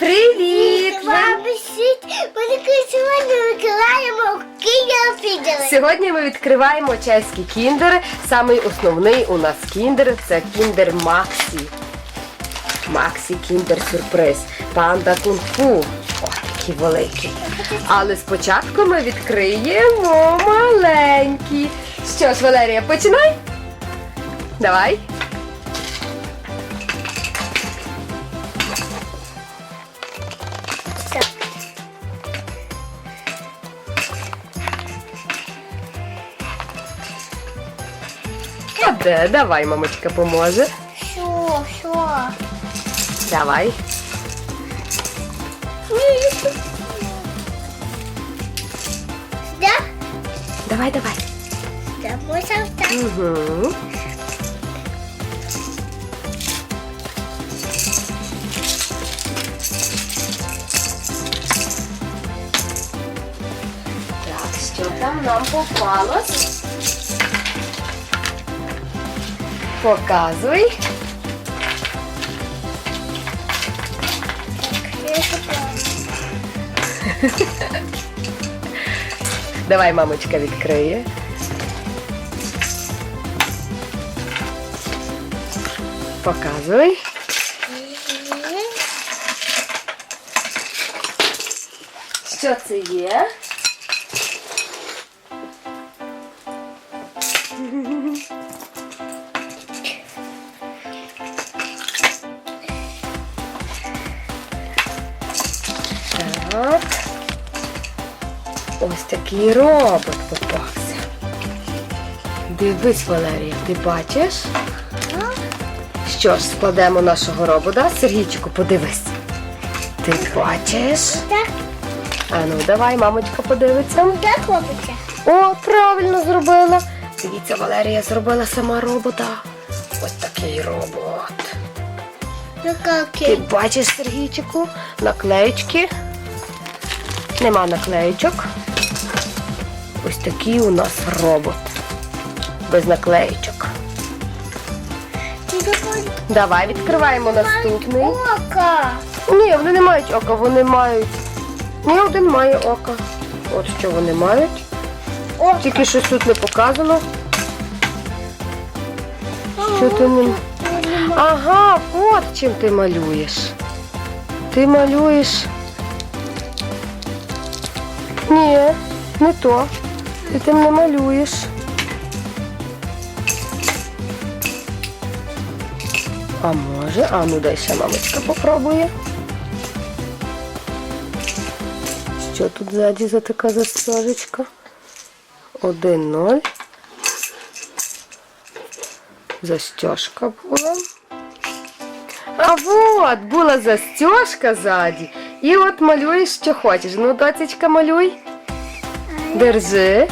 Привіт! Вам всіх велике сьогодні Київ підали. Сьогодні ми відкриваємо чеський кіндер. Самий основний у нас кіндер це кіндер Максі. Максі кіндер сюрприз. Панда кунг-фу. О, такі великі. Але спочатку ми відкриємо маленькі. Що ж, Валерія, починай. Давай. Де? Давай, мамочка поможе. Що, що? Давай. Да? Давай, давай. Да, можна так. Угу. Так, що там нам попалось? Показуй. Давай, мамочка відкриє. Показуй. Що це є? Такий робот попався. Дивись, Валерія, ти бачиш? Що ж, складемо нашого робота. Сергійчику, подивись. Ти бачиш? Так, А ну давай, мамочка подивиться. так робиться. О, правильно зробила. Дивіться, Валерія зробила сама робота. Ось такий робот. Ти бачиш, Сергійчику, наклеєчки. Нема наклеєчок. Ось такий у нас робот. Без такий Давай відкриваємо наступний. Ока. Ні, вони не мають ока, вони мають. Ні, один має око. От що вони мають. О, Тільки щось тут не показано. Що ти не. Ага, от чим ти малюєш. Ти малюєш. Ні, не то. Ти тим не малюєш. А може? А ну дай ще мамочка попробує. Що тут ззаді за така застежечка? Один ноль. Застежка була. А от була застежка ззаді. І от малюєш, що хочеш. Ну, доцечка, малюй. Держи.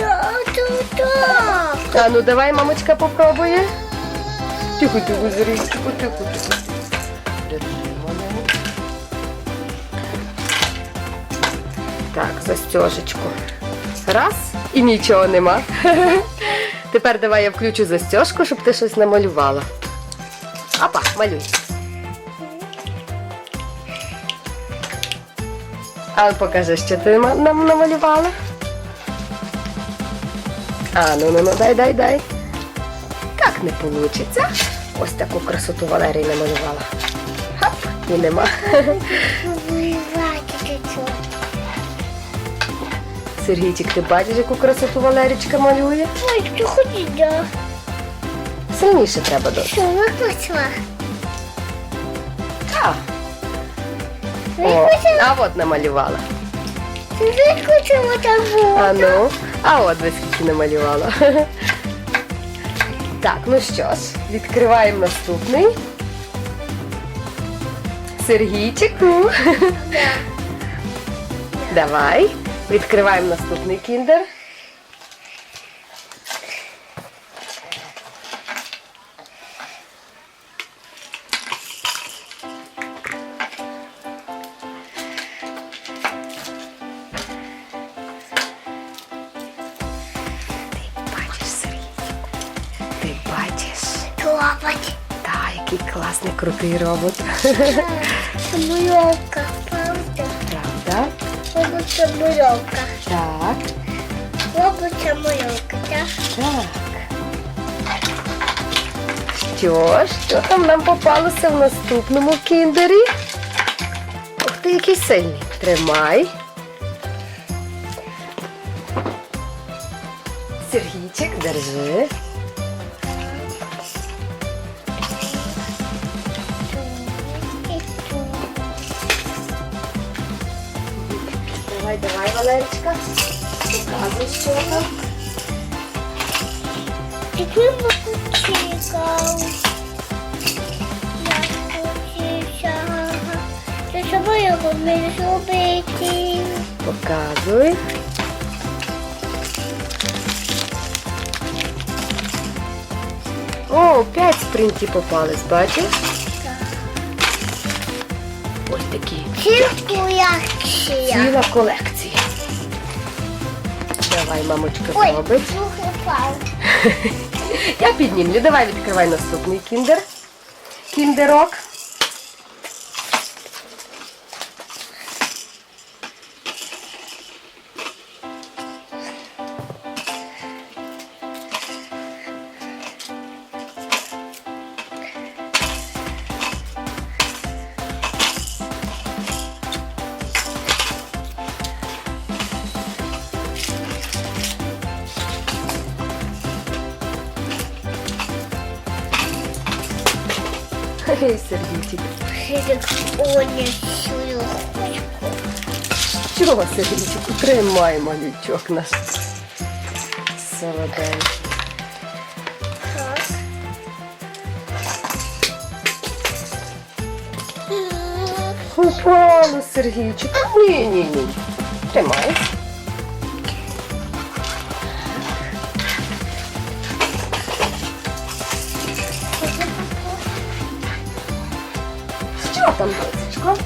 Я тут. А ну давай, мамочка, попробує. Тихо, тихо, зрій, тихо, тихо, тихо. Так, застежечку. Раз і нічого нема. Тепер давай я включу застежку, щоб ти щось намалювала. Апа, малюй. А покажи, що ти нам намалювала. А, ну ну ну дай, дай, дай. Так не получиться. Ось таку красоту Валерій намалювала. Хап, і нема. Сергійчик, ти бачиш, яку красоту Валерічка малює? Ой, ти ходить, да? Сильніше треба до. Що викликала? О, а от намалювала. Викликала так. А ну, а от ви скільки намалювала. Так, ну що ж, відкриваємо наступний. Сергійчику. Давай. Відкриваємо наступний кіндер. Крутий робот. Це правда? Правда? Робот це. Так, Робот це мульовка, так? так. Що, що там нам попалося в наступному кіндері? Ух ти, який сильний. Тримай. Сергійчик, держи. Валерочка. Показуй, що там. Який мотоцикл? Я хочуся. Що його зробити? Показуй. О, п'ять спринтів попались, бачиш? Ось такі. Цирку реакція. Ціла колекція. Давай, мамочка, Ой, зробить. слухай, пал. Я піднімлю. Давай відкривай наступний кіндер. Кіндерок. Хе-хе, Сергійчик. Цирк оня сюди. Чого, Сергійчику? Тримай, малючок наш. Солоденький. Так. Упало, Сергійчик. Ні, ні, ні. Тримай. Там, дочечко?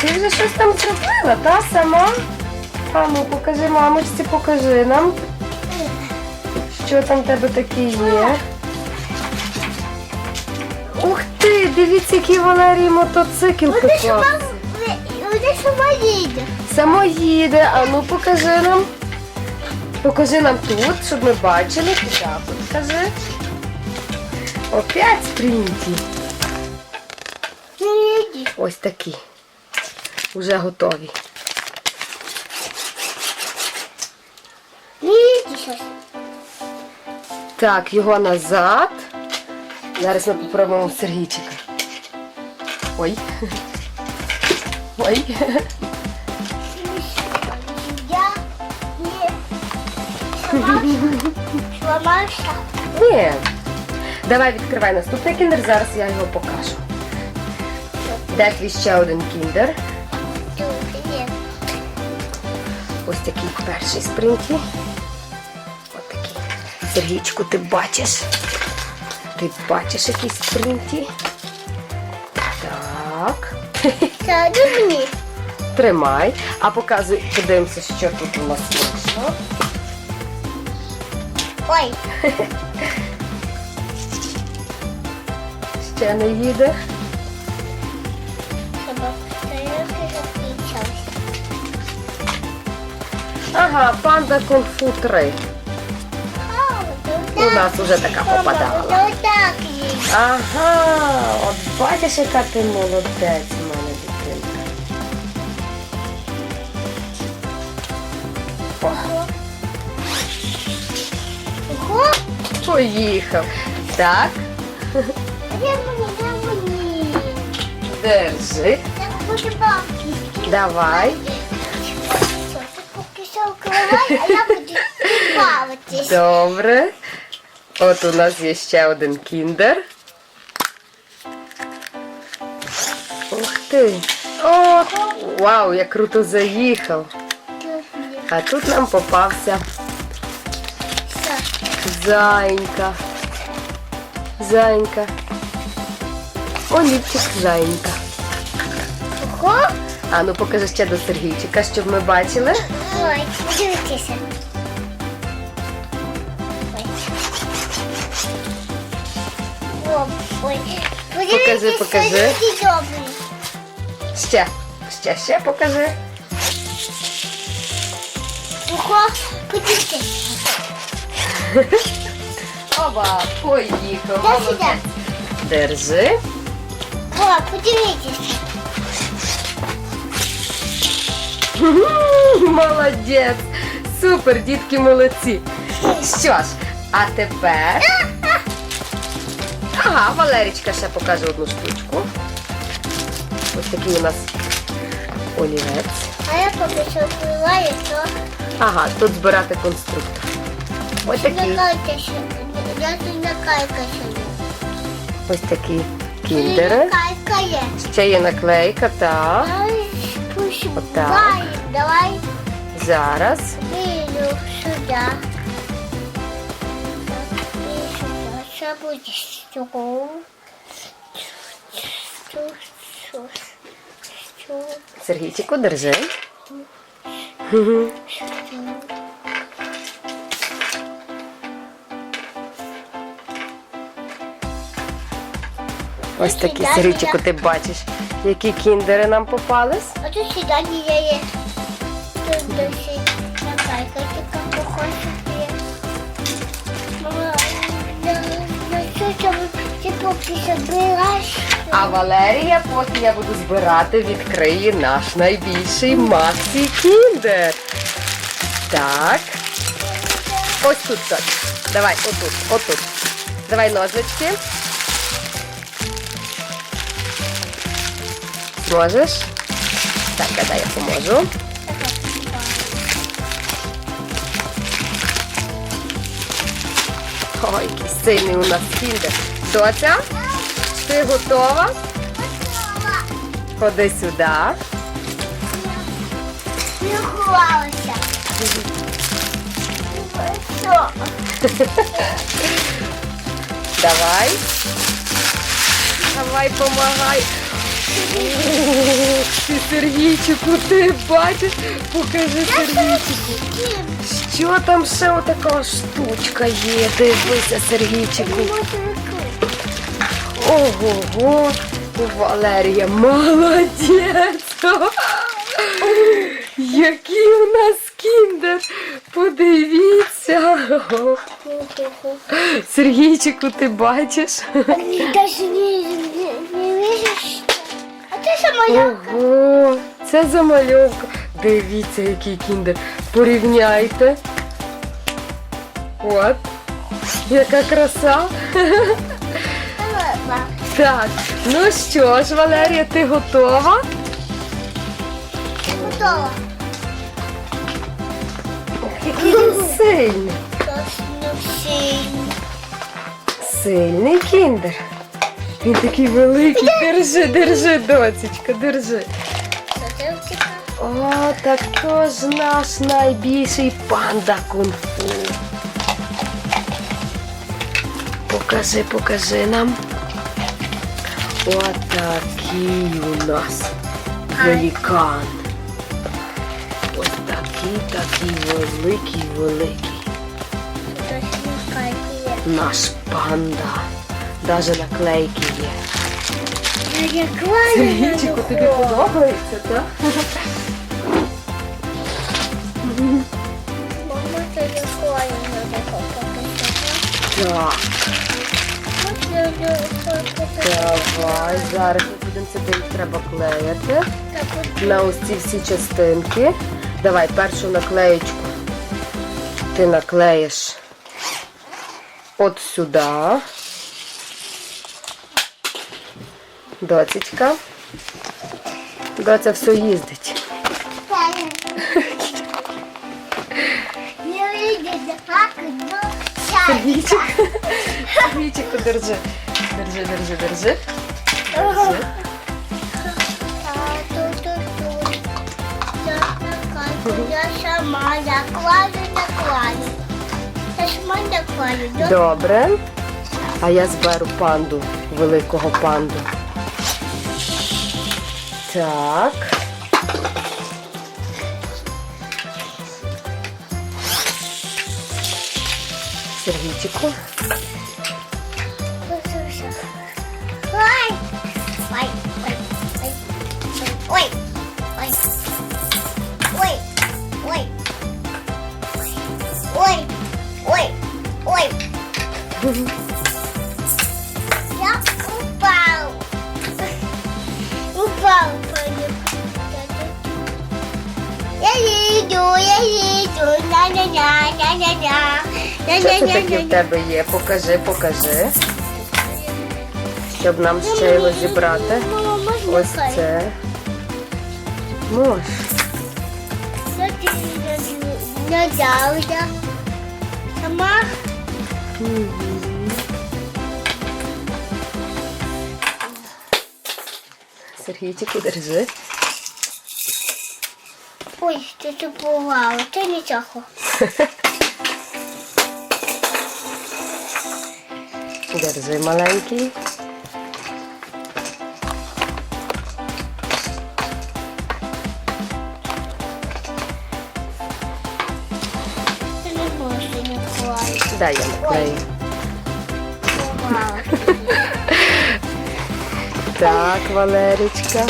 Ти вже щось там зробила, та сама? А ну покажи мамочці, покажи нам. Що там в тебе таке є? Ух ти, дивіться, який Валерій мотоцикл попався. вони сама їде. Само їде, а ну покажи нам. Покажи нам тут, щоб ми бачили. Так, покажи. Опять спринті. Не. Ось такі. Уже готові. Так, його назад. Зараз ми попробуємо Сергійчика. Ой. Ой. Я не. Сломався. Ні. Давай відкривай наступний кіндер, зараз я його покажу. Де твій ще один кіндер? Ось такий перший спринті. Ось такий. Сергійчику, ти бачиш? Ти бачиш який спринті? Так. Це мені. Тримай. А показуй, подивимося, що тут у нас вийшло. Ой, Ще не їде. Ага, панда кунг-фу 3. У нас уже така попадала. Ага, от бачиш, яка ти молодець в мене дитинка. О, поїхав. Так, вкривай, а я буду бавитись. Добре. От у нас є ще один кіндер. Ух ти. О, вау, як круто заїхав. А тут нам попався Все. Зайка. Зайка. Олівчик зайка. Ого, А ну покажи ще до Сергійчика, щоб ми бачили. ой, дивіться. Ой. добрий. Покажи, покажи. Ще, ще, ще покажи. Ого, подивіться. Оба, поїхав. Сюди. Держи. О, подивіться. Молодець. Супер, дітки молодці. Що ж, а тепер. Ага, Валерічка ще покаже одну штучку. Ось такий у нас олівець. А я поки що впливаю, то Ага, тут збирати конструктор. Ось такий. Я тут накайка ще. Ось такі кіндери. Ще є наклейка, так. Давай. Отак. Давай, давай. Зараз. Иду сюда. И сюда. Сейчас будет стол. Стул, стул, стул, Сергійчику, держи. Ось такі, Сергійчику, ти бачиш, які кіндери нам попались. А тут є. Тут досі похожа. Мама, я ти поки собираєш? А Валерія, поки я буду збирати, відкриє наш найбільший Максі Кіндер. Так. Ось тут так. Давай, отут, отут. Давай ножички. Зможеш? Так, дай я поможу. Ой, який сильний у нас кіндер. Доця, ти готова? Ходи сюди. Не ховалася. Давай. Давай, помагай. Ух, Ти, Сергійчику, ти бачиш? Покажи Сергійчику. Що там ще отака штучка є? Дивися, Сергійчику. Ого-го. Валерія, молодець. Який у нас кіндер. Подивіться. Сергійчику, ти бачиш? Не вижу, що. А. Ого, це замальовка. Дивіться, який кіндер. Порівняйте. От. Яка краса. Так, ну що ж, Валерія, ти готова? Готова. Який він сильний. Сильний кіндер. Він такий великий. Держи, держи, доцічка, держи. О, також наш найбільший панда кунг-фу. Покажи, покажи нам. Отакий у нас великан. Ось такий, такий великий, великий. Наш панда. Даже наклейки є. Сергійчику, тобі подобається, так? Мама, це як лаю на тако. Так. Давай, зараз ми будемо це треба клеїти. На ось ці всі частинки. Давай першу наклеєчку. Ти наклеїш от сюди. Доцічка. Доця все їздить. Ну. Сергійчик. Сергійчику, держи. Держи, держи, держи. Держи. Я сама накладу, накладу. Я сама накладу. Добре. А я зберу панду, великого панду. Так. Сергійчику. Таке в тебе є? Покажи, покажи. Щоб нам ще його зібрати. Ось це. Мож. Сама. Сергійчику, держи. Ой, що це порвало. Це нічого. Держи маленький. Це. Дай я наклею. Так, Валерічка. Це.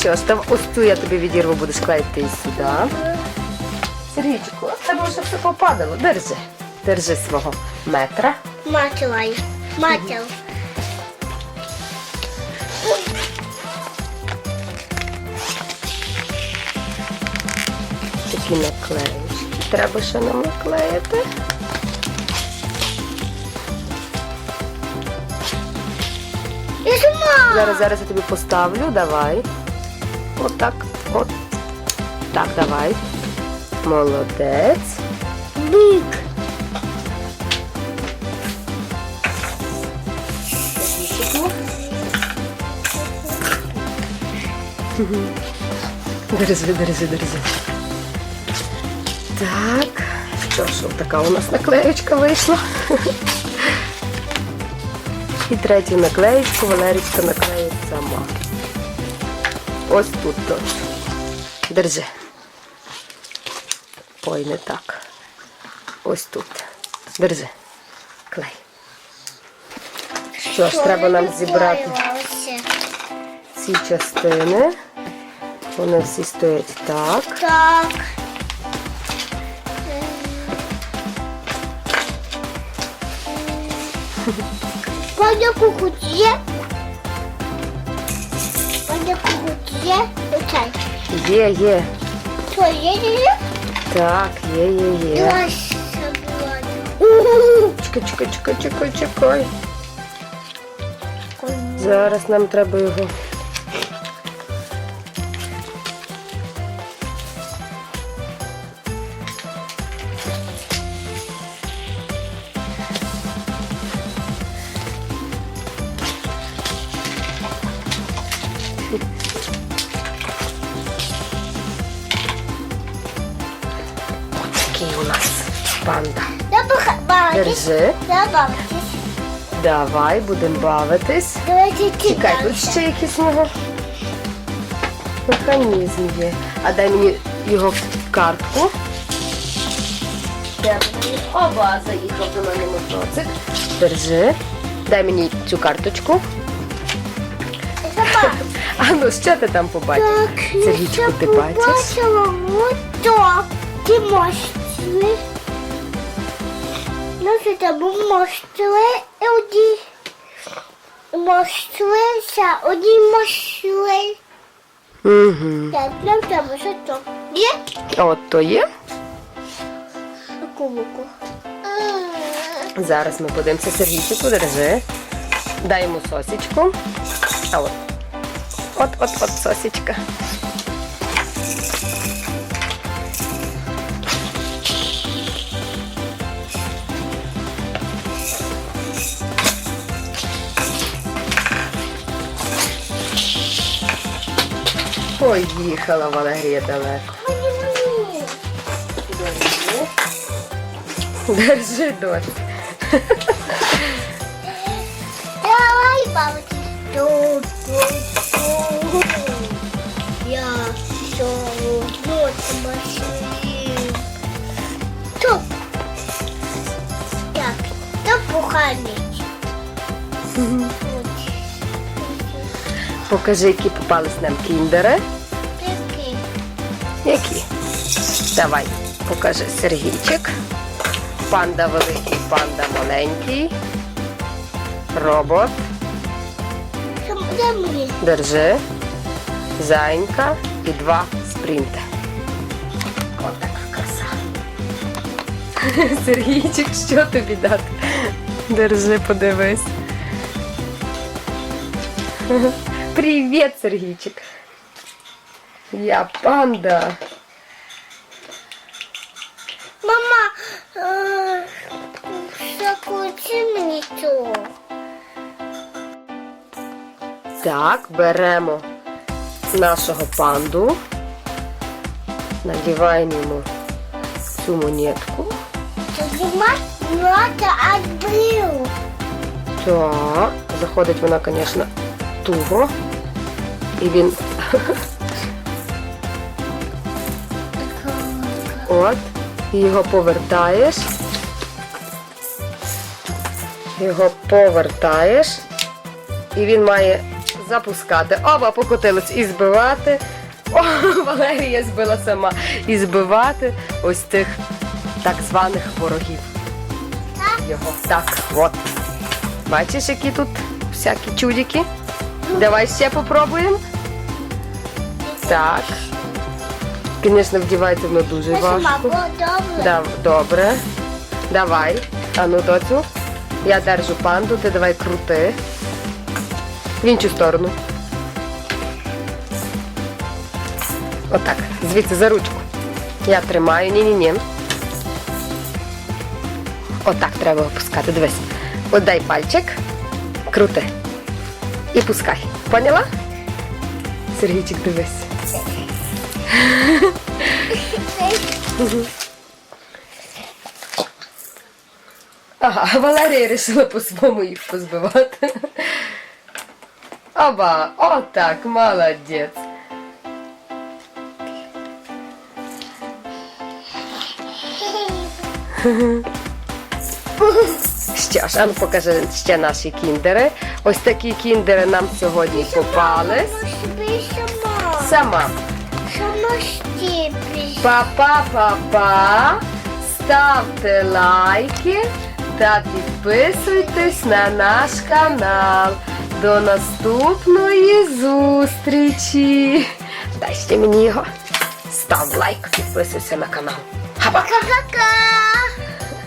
Що ж, там ось цю я тобі відірву, будеш клеїти і сюди. Сергійчику, а тебе вже все попадало. Держи. Держи свого метра. Матилай. Матил. Такі наклеїчки. Треба ще нам наклеїти. Зараз, зараз я тобі поставлю, давай. Отак. От. Так, давай. Молодець. Бик. Держи, держи, держи. Так. Що ж, така у нас наклеєчка вийшла. І третю наклеєчку Валерічка наклеїть сама. Ось тут точно. Держи. Ой, не так. Ось тут. Держи. Клей. Що ж, треба нам зібрати ці частини. Вони всі стоять так. Так. Паня кукує. Паня кукує. Оцей. Є, є. Що, є, є, є? Так, є, є, є. Чекай, чекай, чекай, чекай, чекай. Зараз нам треба його. Держи. Давай, будемо бавитись. Давайте Чекай, тут ще якийсь у нього механізм є. А дай мені його картку. Де вони? Оба, заїхав до мене мотоцик. Держи. Дай мені цю карточку. А ну, що ти там побачив? Так, Сергійчику, ти бачиш? побачила ото. Ти мостили. Там мостили і одні. Мостилися, одні мостили. Угу. Так, нам треба що то. Є? От то є. Кубику. Зараз ми подивимося Сергійчику, держи. Дай йому сосічку. А от. От, от, от сосічка. Поїхала Валерія далеко. Держи, дось. Покажи, які попались нам кіндери. Такий. Які? Давай, покажи Сергійчик. Панда великий, панда маленький. Робот. Держи. Зайнька і два спринти. Отака краса. Сергійчик, що тобі дати? Держи, подивись. Привіт, Сергійчик. Я панда. Мама, е, закрути мені цього. Так, беремо нашого панду, надіваємо йому цю монетку. Так, заходить вона, звісно, туго. І він от, і його повертаєш. Його повертаєш. І він має запускати. Оба покотились і збивати. О, Валерія збила сама. І збивати ось тих так званих ворогів. Його. Так, от. Бачиш, які тут всякі чудики? Давай ще попробуємо. Так. Звісно, вдівається воно дуже важко. Да, добре. Давай. А ну доцю. Я держу панду, ти давай крути. В іншу сторону. Отак. Звідси за ручку. Я тримаю. Ні-ні-ні. Отак треба опускати. Дивись. От дай пальчик. Крути. І пускай. Поняла? Сергійчик, дивись. Ага, Валерія вирішила по-своєму їх позбивати. Оба, отак, молодець. Що ж, а ну покажи ще наші кіндери. Ось такі кіндери нам сьогодні попались. Сама. Сама. Сама. Па-па-па-па. Ставте лайки та підписуйтесь на наш канал. До наступної зустрічі. Дай ще мені його. Став лайк, підписуйся на канал. Ка-ка-ка.